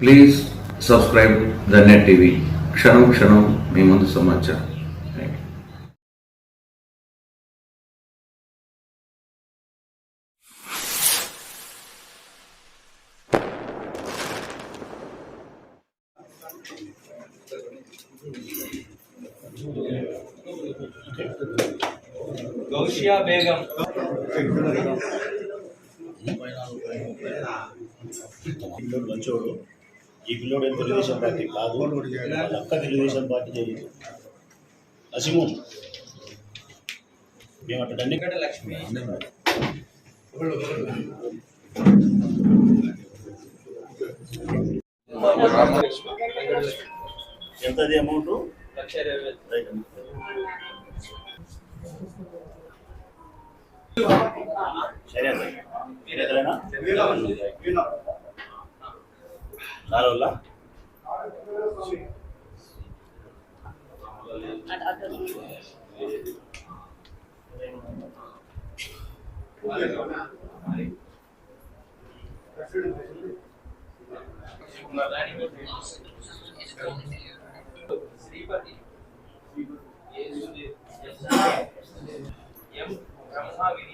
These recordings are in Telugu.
please subscribe the net TV క్షణం క్షణం మీ ముందు సమాచారం థ్యాంక్ యూ గౌషియా బేగం పిల్లోడు మంచోడు ఈ పిల్లోడు తెలుగుదేశం పార్టీ కాదు. వాళ్ళ అక్క తెలుగుదేశం పార్టీ జరిగింది అసిము మేము అట్లా అన్ని వెంకట లక్ష్మి. ఎంతది అమౌంట్? లక్ష ఇరవై వేలు. సరే అండి మీరు ఎదురైనా శ్రీపతి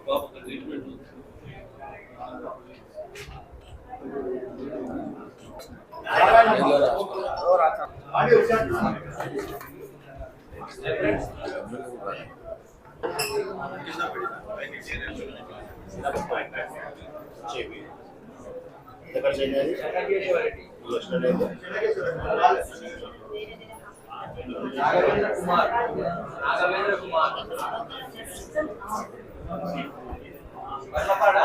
బాబు ట్రీట్మెంట్ నాగవేంద్ర కుమార్ నాగవేంద్ర కుమార్ వల్లపాడ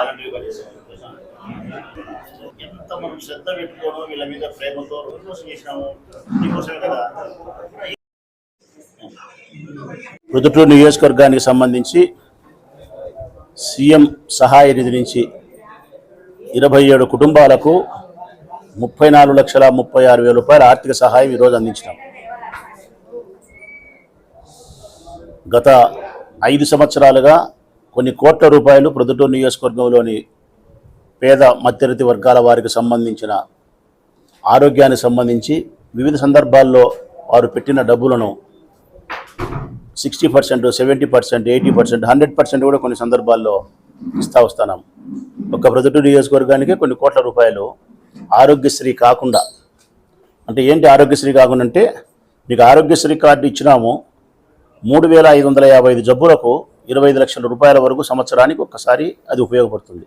ఎంత మనం శ్రద్ధ పెట్టుకోవడం వీళ్ళ మీద ప్రేమతో రోజు చేసినాము. నీకోసమే కదా? నియోజకవర్గానికి సంబంధించి సీఎం సహాయ నిధి నుంచి ఇరవై ఏడు కుటుంబాలకు ముప్పై నాలుగు లక్షల ముప్పై ఆరు వేల రూపాయల ఆర్థిక సహాయం ఈరోజు అందించినాం. గత ఐదు సంవత్సరాలుగా కొన్ని కోట్ల రూపాయలు ప్రొద్దుటూరు నియోజకవర్గంలోని పేద మధ్యతరగతి వర్గాల వారికి సంబంధించిన ఆరోగ్యానికి సంబంధించి వివిధ సందర్భాల్లో వారు పెట్టిన డబ్బులను sixty percent seventy percent eighty percent hundred percent కూడా కొన్ని సందర్భాల్లో ఇస్తా వస్తున్నాం ఒక ప్రొదటి నియోజకవర్గానికి కొన్ని కోట్ల రూపాయలు ఆరోగ్యశ్రీ కాకుండా అంటే ఏంటి ఆరోగ్యశ్రీ కాకుండా అంటే మీకు ఆరోగ్యశ్రీ కార్డు ఇచ్చినాము మూడు వేల ఐదు వందల యాభై ఐదు జబ్బులకు ఇరవై ఐదు లక్షల రూపాయల వరకు సంవత్సరానికి ఒక్కసారి అది ఉపయోగపడుతుంది.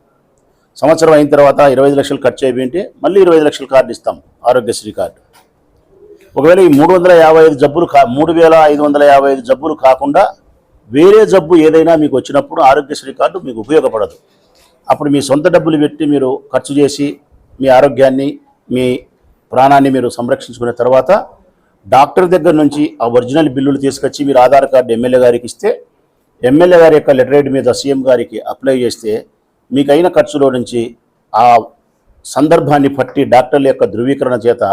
సంవత్సరం అయిన తర్వాత ఇరవై ఐదు లక్షలు ఖర్చు అయిపోయింటే మళ్ళీ ఇరవై లక్షల కార్డు ఇస్తాం ఆరోగ్యశ్రీ కార్డు. ఒకవేళ ఈ మూడు వందల యాభై ఐదు జబ్బులు కా మూడు వేల ఐదు వందల యాభై ఐదు జబ్బులు కాకుండా వేరే జబ్బు ఏదైనా మీకు వచ్చినప్పుడు ఆరోగ్యశ్రీ కార్డు మీకు ఉపయోగపడదు. అప్పుడు మీ సొంత డబ్బులు పెట్టి మీరు ఖర్చు చేసి మీ ఆరోగ్యాన్ని మీ ప్రాణాన్ని మీరు సంరక్షించుకున్న తర్వాత డాక్టర్ దగ్గర నుంచి ఆ ఒరిజినల్ బిల్లులు తీసుకొచ్చి మీరు ఆధార్ కార్డు ఎమ్మెల్యే గారికి ఇస్తే ఎమ్మెల్యే గారి యొక్క లెటర్ మీద సీఎం గారికి అప్లై చేస్తే మీకు అయిన ఖర్చులో నుంచి ఆ సందర్భాన్ని బట్టి డాక్టర్ల యొక్క ధృవీకరణ చేత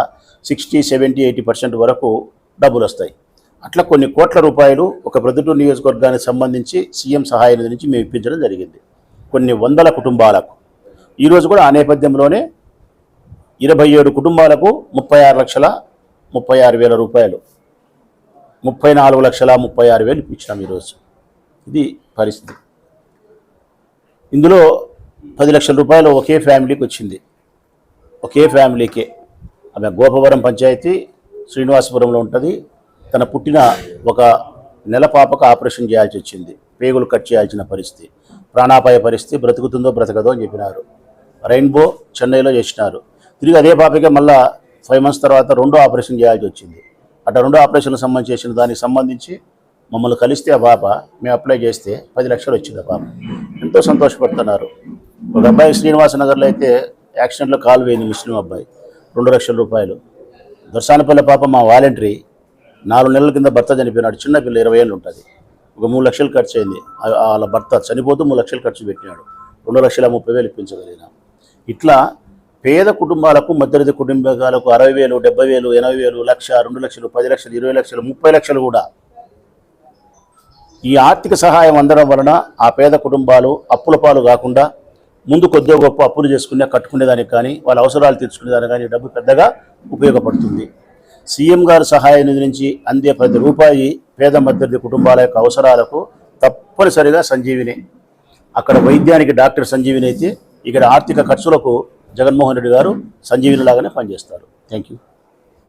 సిక్స్టీ సెవెంటీ ఎయిటీ పర్సెంట్ వరకు డబ్బులు వస్తాయి అట్లా కొన్ని కోట్ల రూపాయలు ఒక ప్రొద్దుటూరు నియోజకవర్గానికి సంబంధించి సీఎం సహాయ నిధి నుంచి మేము ఇప్పించడం జరిగింది. కొన్ని వందల కుటుంబాలకు. ఈరోజు కూడా ఆ నేపథ్యంలోనే ఇరవై ఏడు కుటుంబాలకు ముప్పై ఆరు లక్షల ముప్పై ఆరు వేల రూపాయలు. ముప్పై నాలుగు లక్షల ముప్పై ఆరు వేలు ఇప్పించినాం ఈరోజు ఇది పరిస్థితి. ఇందులో పది లక్షల రూపాయలు ఒకే ఫ్యామిలీకి వచ్చింది. ఒకే ఫ్యామిలీకే. ఆమె గోపవరం పంచాయతీ శ్రీనివాసపురంలో ఉంటుంది. తన పుట్టిన ఒక నెల పాపకు ఆపరేషన్ చేయాల్సి వచ్చింది. పేగులు కట్ చేయాల్సిన పరిస్థితి. ప్రాణాపాయ పరిస్థితి బ్రతుకుతుందో బ్రతకదో అని చెప్పినారు. రెయిన్బో చెన్నైలో చేసినారు. తిరిగి అదే పాపకే మళ్ళా ఫైవ్ మంత్స్ తర్వాత రెండో ఆపరేషన్ చేయాల్సి వచ్చింది. అట్లా రెండో ఆపరేషన్కి సంబంధించి దానికి సంబంధించి మమ్మల్ని కలిస్తే ఆ పాప మేము అప్లై చేస్తే పది లక్షలు వచ్చింది ఆ పాప ఎంతో సంతోషపడుతున్నారు. ఒక అబ్బాయి శ్రీనివాస నగర్లో అయితే యాక్సిడెంట్లో కాలు వేయింది ముస్లిం అబ్బాయి. రెండు లక్షల రూపాయలు. దర్శానపల్లి పాప మా వాలంటరీ నాలుగు నెలల కింద భర్త చనిపోయినాడు. చిన్నపిల్ల ఇరవై ఏళ్ళు ఉంటుంది. ఒక మూడు లక్షలు ఖర్చు అయింది. వాళ్ళ భర్త చనిపోతూ మూడు లక్షలు ఖర్చు పెట్టినాడు. రెండు లక్షల ముప్పై వేలు ఇప్పించగలిగినాం. ఇట్లా పేద కుటుంబాలకు మధ్యతరగతి కుటుంబాలకు అరవై వేలు డెబ్బై వేలు ఎనభై వేలు లక్ష రెండు లక్షలు పది లక్షలు ఇరవై లక్షలు ముప్పై లక్షలు కూడా ఈ ఆర్థిక సహాయం అందడం వలన ఆ పేద కుటుంబాలు అప్పుల పాలు కాకుండా ముందు కొద్దిగా గొప్ప అప్పులు చేసుకునే కట్టుకునేదానికి కానీ వాళ్ళ అవసరాలు తీర్చుకునేదానికి కానీ డబ్బు పెద్దగా ఉపయోగపడుతుంది. సీఎం గారి సహాయ నిధి నుంచి అందే ప్రతి రూపాయి పేద మధ్యర్థి కుటుంబాల యొక్క అవసరాలకు తప్పనిసరిగా సంజీవిని. అక్కడ వైద్యానికి డాక్టర్ సంజీవిని అయితే ఇక్కడ ఆర్థిక ఖర్చులకు జగన్మోహన్ రెడ్డి గారు సంజీవిని లాగానే పనిచేస్తారు. Thank you